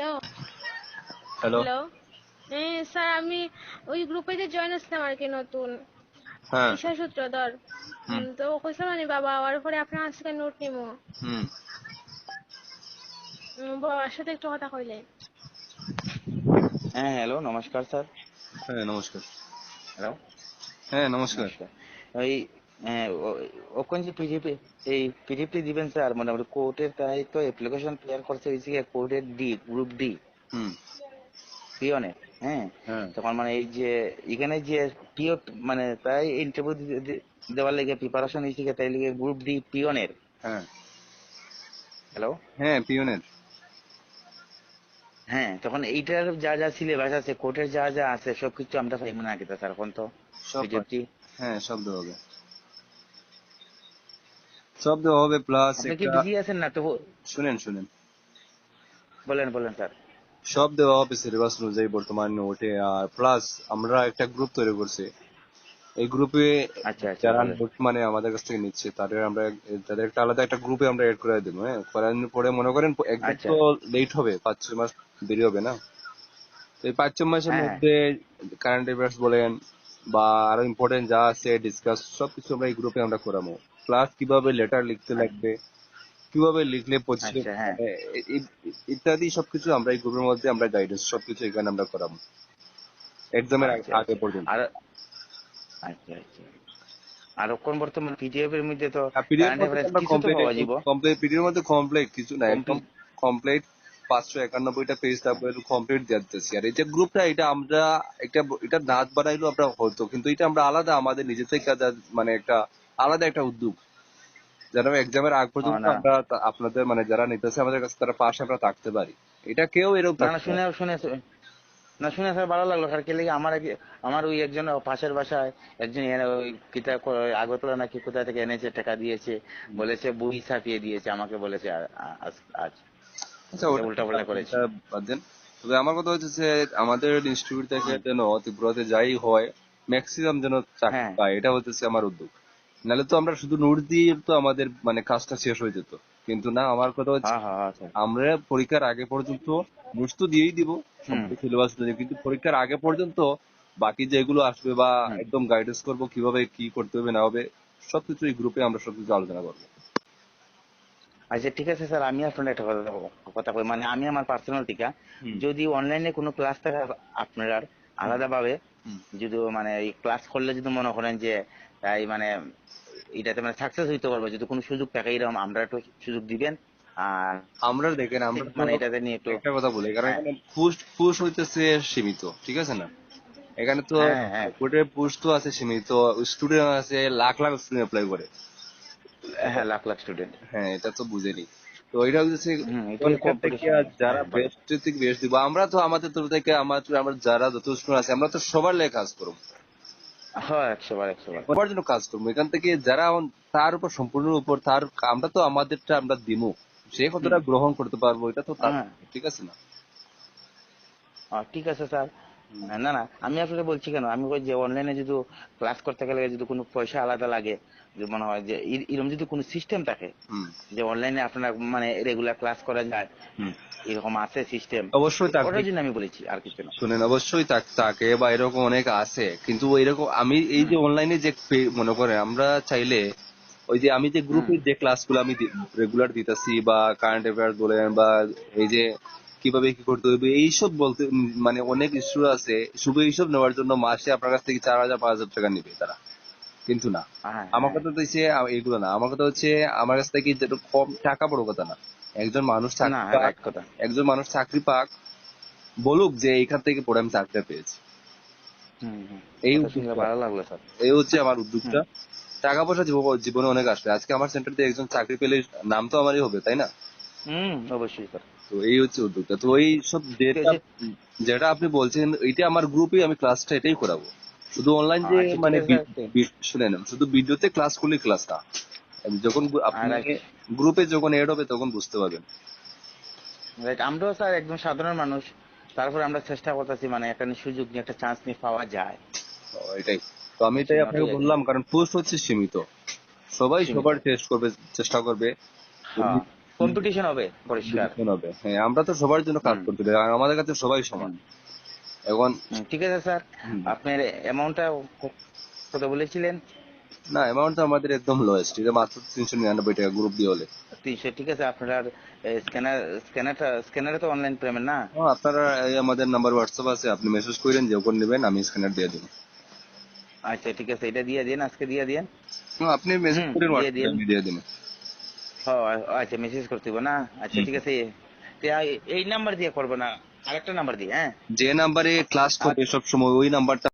Hello hello hello হ্যাঁ sir আমি ওই গ্রুপে যে জয়েন আসলাম আর কি নতুন। হ্যাঁ। ঈশা সূত্রধর। তো কইছিলাম মানে বাবা আর পরে আপনার আজকে নোট নিমো। হুম। বাবার সাথে একটু কথা কইলে। হ্যাঁ হ্যালো নমস্কার স্যার। হ্যাঁ নমস্কার। হ্যালো। হ্যাঁ নমস্কার। ওই ওখান পিডিপি এই পিডিপি দিবেন স্যার মোটামুটি কোর্টের তাই তো অ্যাপ্লিকেশন ক্লিয়ার করছে হয়েছে কোর্টের ডি গ্রুপ ডি হুম। পিওনে হ্যাঁ? তখন মানে এই যে এখানে যে পিও মানে তাই ইন্টারভিউ দেওয়ার লেগে প্রিপারেশন হয়েছে তাই লেগে গ্রুপ ডি পিওনের হ্যাঁ। হ্যালো হ্যাঁ পিওনের হ্যাঁ তখন এইটার যা যা সিলেবাস আছে কোর্টের যা যা আছে সবকিছু আমরা পাইব না কিতা স্যার এখন তো হ্যাঁ সব দেওয়া দেওয়া হবে প্লাস আপনি বিজি আছেন না? তো শুনেন শুনেন। বলেন বলেন স্যার। সব দেওয়া হবে সিলেবাস অনুযায়ী বর্তমান নোটে আর প্লাস আমরা একটা গ্রুপ তৈরি করছি। এই গ্রুপে আচ্ছা আচ্ছা যারা নোট মানে আমাদের কাছ থেকে নিচ্ছে তাদের আমরা তাদের একটা আলাদা একটা গ্রুপে আমরা এড করে দেবো হ্যাঁ? করানোর পরে মনে করেন একদম আচ্ছা। তো লেট হবে পাঁচ ছয় মাস দেরি হবে না। তো এই পাঁচ ছয় মাসের হ্যাঁ। মধ্যে কারেন্ট অ্যাফেয়ার্স বলেন বা আরও ইম্পর্টেন্ট যা আছে ডিসকাস সবকিছু আমরা এই গ্রুপে আমরা করাবো প্লাস কীভাবে লেটার লিখতে লাগবে কীভাবে লিখলে পৌঁছে আচ্ছা, হ্যাঁ। ইত্যাদি সবকিছু আমরা এই গ্রুপের মধ্যে আমরা গাইডেন্স সবকিছু এখানে আমরা করাবো এক্সামের আচ্ছা, আগে আচ্ছা। পর্যন্ত আর আচ্ছা আচ্ছা আর কোন বর্তমান পিডিএফ এর মধ্যে তো যাব কমপ্লিট পিডিএফ মধ্যে কমপ্লিট কিছু না একদম? কমপ্লিট পাঁচশো একানব্বইটা পেজ তারপরে কমপ্লিট দিতেছি। আর এই যে গ্রুপটা এটা আমরা একটা এটা নাচ বানাইলো আমরা হতো কিন্তু এটা আমরা আলাদা আমাদের নিজে থেকে মানে একটা আলাদা একটা উদ্যোগ। যেন এক্সামের আগ পর্যন্ত। আমরা আপনাদের মানে যারা নিতেছে আমাদের কাছে তারা পাশে আমরা থাকতে পারি। এটা কেউ এরকম না শুনে না। শুনে স্যার ভালো লাগল। কি লাগে আমার আমার ওই একজন পাশের বাসায় একজন ওই কিতা আগরতলা নাকি কোথা থেকে এনেছে টাকা দিয়েছে বলেছে বই ছাপিয়ে দিয়েছে আমাকে বলেছে আজ। উল্টাপাল্টা করেছে। বাদ দেন। তবে আমার কথা হচ্ছে যে আমাদের ইনস্টিটিউট থেকে যেন ত্রিপুরাতে যাই হয় ম্যাক্সিমাম যেন চাকরি হ্যাঁ। পায় এটা হচ্ছে আমার উদ্যোগ। নাহলে তো আমরা শুধু নোট দিয়ে তো আমাদের মানে কাজটা শেষ হয়ে যেত। কিন্তু না আমার কথা হচ্ছে হ্যাঁ হ্যাঁ স্যার আমরা পরীক্ষার আগে পর্যন্ত নোটস তো দিয়েই দিব সিলেবাস কিন্তু পরীক্ষার আগে পর্যন্ত বাকি যেগুলো আসবে বা একদম গাইডেন্স করব কীভাবে কি করতে হবে না হবে সবকিছু এই গ্রুপে আমরা সবকিছু আলোচনা করব। আচ্ছা ঠিক আছে স্যার আমি আপনার একটা কথা কথা কই মানে আমি আমার পার্সোনাল টিকা যদি অনলাইনে কোনো ক্লাস থাকে আপনার আলাদা ভাবে যদি মানে এই ক্লাস করলে যদি মনে করেন যে এই মানে এটাতে মানে সাকসেস হইতে পারবে যদি কোনো সুযোগ থাকে এরকম আমরা একটু সুযোগ দিবেন। আর আমরা দেখেন আমরা মানে এটাতে নিয়ে একটু একটা কথা বলি কারণ হ্যাঁ। এখানে পুশ পুশ হইতেছে সীমিত ঠিক আছে না? এখানে তো হ্যাঁ, হ্যাঁ। কোর্টের পুশ তো আছে সীমিত স্টুডেন্ট আছে লাখ লাখ স্টুডেন্ট অ্যাপ্লাই করে। হ্যাঁ লাখ লাখ স্টুডেন্ট হ্যাঁ এটা তো বুঝেনি। তো এটা হচ্ছে। যারা হ্যাঁ, বেস্ট থেকে বেস্ট দিব? আমরা তো আমাদের তরফ থেকে আমার আমার যারা যত স্টুডেন্ট আছে আমরা তো সবার লেগে কাজ করব। হ্যাঁ একশো বার একশো বার সবার জন্য কাজ করব। এখান থেকে যারা তার উপর সম্পূর্ণ উপর তার আমরা তো আমাদেরটা আমরা দিমু। সে কতটা গ্রহণ করতে পারব এটা তো তার হ্যাঁ। ঠিক আছে না? ঠিক আছে স্যার। না না আমি আসলে বলছি কেন? আমি যে অনলাইনে যদি ক্লাস করতে গেলে যদি কোনো পয়সা আলাদা লাগে যে মনে হয় যে এরকম যদি কোনো সিস্টেম থাকে যে অনলাইনে আপনারা মানে রেগুলার ক্লাস করা যায় এরকম আছে সিস্টেম অবশ্যই থাকবে ওটার জন্য আমি বলেছি আর কিছু না। শুনেন অবশ্যই থাক- থাকে বা এরকম অনেক আছে কিন্তু এরকম আমি এই যে অনলাইনে যে মনে করে আমরা চাইলে ওই যে আমি যে গ্রুপে যে ক্লাসগুলো আমি রেগুলার দিতেছি বা কারেন্ট অ্যাফেয়ার্স বলেন বা এই যে কীভাবে কি করতে হবে এইসব বলতে মানে অনেক ইস্যু আছে শুধু এইসব নেওয়ার জন্য মাসে আপনার কাছ থেকে চার হাজার পাঁচ হাজার টাকা নিবে তারা। কিন্তু না। হ্যাঁ, আমার হ্যাঁ। কথা তো হচ্ছে এগুলো না। আমার কথা হচ্ছে আমার কাছ থেকে কম টাকা বড় কথা না। একজন মানুষ হ্যাঁ, একজন মানুষ চাকরি পাক বলুক যে এইখান থেকে পড়ে আমি চাকরিটা পেয়েছি। এই। ভালো লাগল স্যার। এই হচ্ছে আমার উদ্যোগটা। টাকা পয়সা জীবনে অনেক আসবে। আজকে আমার সেন্টার দিয়ে একজন চাকরি পেলে নাম তো আমারই হবে তাই না? হুম অবশ্যই স্যার। তো এই হচ্ছে উদ্যোগটা। তো এই সব যেটা যেটা আপনি বলছেন এইটা আমার গ্রুপে আমি ক্লাসটা এটাই করাবো। শুধু অনলাইন যে মানে। বি- শুনেন শুধু ভিডিওতে ক্লাস করলে ক্লাস না যখন গু- আপনি আচ্ছা। গ্রুপে যখন এড হবে তখন বুঝতে পারবেন। রাইট আমরাও স্যার একদম সাধারণ মানুষ তারপরে আমরা চেষ্টা করতেছি মানে একটা সুযোগ নিয়ে একটা চান্স নিয়ে পাওয়া যায়। এটাই। তো আমি এটাই আপনাকে বললাম কারণ পোস্ট হচ্ছে সীমিত। সবাই সবার টেস্ট করবে চেষ্টা করবে। হ্যাঁ কম্পিটিশন হবে পরিষ্কার। হবে হ্যাঁ আমরা তো সবার জন্য কাজ করতে আমাদের কাছে সবাই সমান। এখন ঠিক আছে স্যার। আপনার অ্যামাউন্টটা কত বলেছিলেন? না অ্যামাউন্ট তো আমাদের একদম লোয়েস্ট এটা মাত্র তিনশো নিরানব্বই টাকা গ্রুপ দিয়ে হলে। তিনশো ঠিক আছে। আপনার স্ক্যানার স্ক্যানারটা স্ক্যানারে তো অনলাইন পেমেন্ট না? হ্যাঁ, আপনারা আমাদের নাম্বার হোয়াটসঅ্যাপ আছে আপনি মেসেজ করেন যে ওখানে নেবেন আমি স্ক্যানার দিয়ে দেবো। আচ্ছা ঠিক আছে। এটা দিয়ে দিন আজকে দিয়ে দিন। হ্যাঁ, আপনি মেসেজ করেন হোয়াটসঅ্যাপে দিন। আমি দিয়ে দেবো। ও আচ্ছা মেসেজ করতে হবে না? আচ্ছা ঠিক আছে। এই নাম্বার দিয়ে করব না। আরেকটা নাম্বার দিয়ে হ্যাঁ যে নাম্বারে ক্লাস করবে সব সময় ওই নাম্বারটা